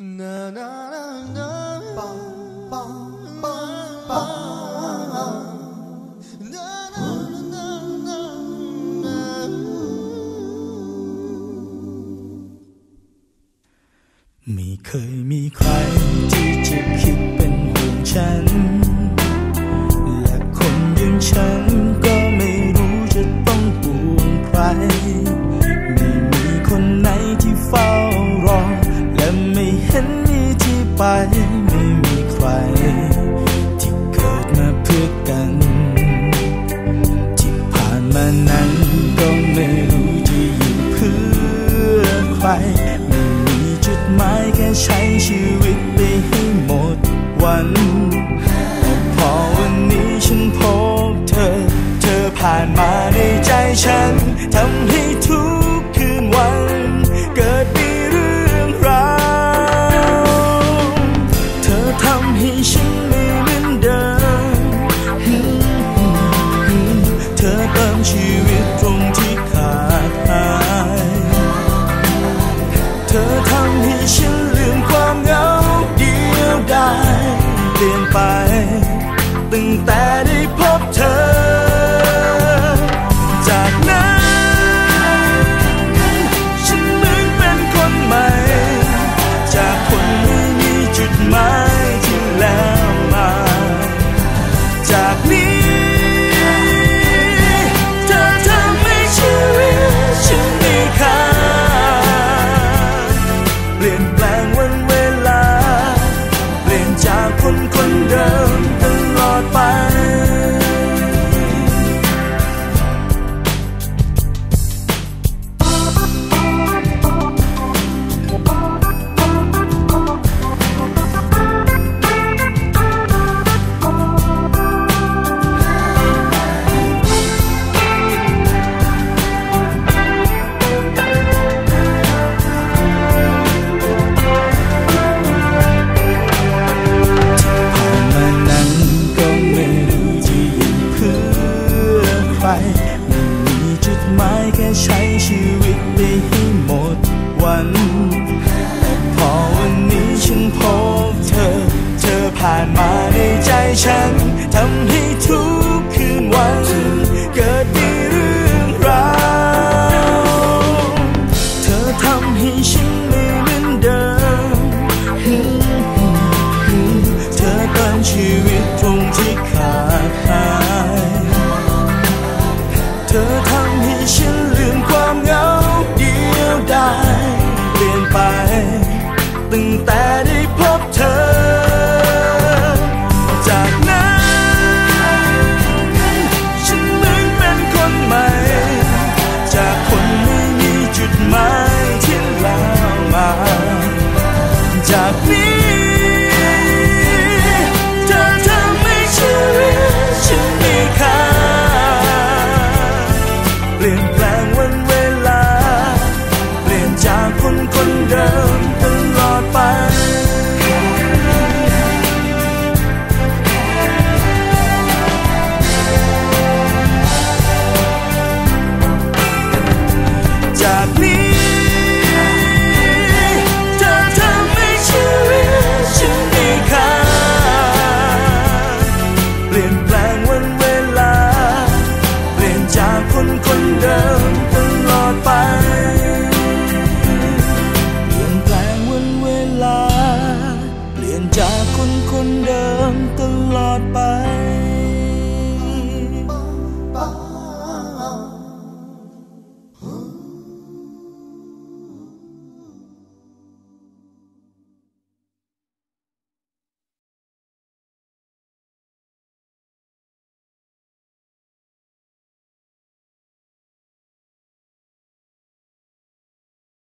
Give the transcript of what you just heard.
ไม่เคยมีใครที่จะคิดเป็น ผ่านมาในใจฉันทำให้ทุกคืนวัน เกิดมีเรื่องราวเธอทำให้ฉันไม่เหมือนเดิมเธอเติมชีวิตตรงที่ขาดหายเธอทำให้ฉันลืมความเหงาเดียวดายเปลี่ยนไป Liên. ฉันทำให้ทุกคืนวัน จากคนคนเดิมตลอดไป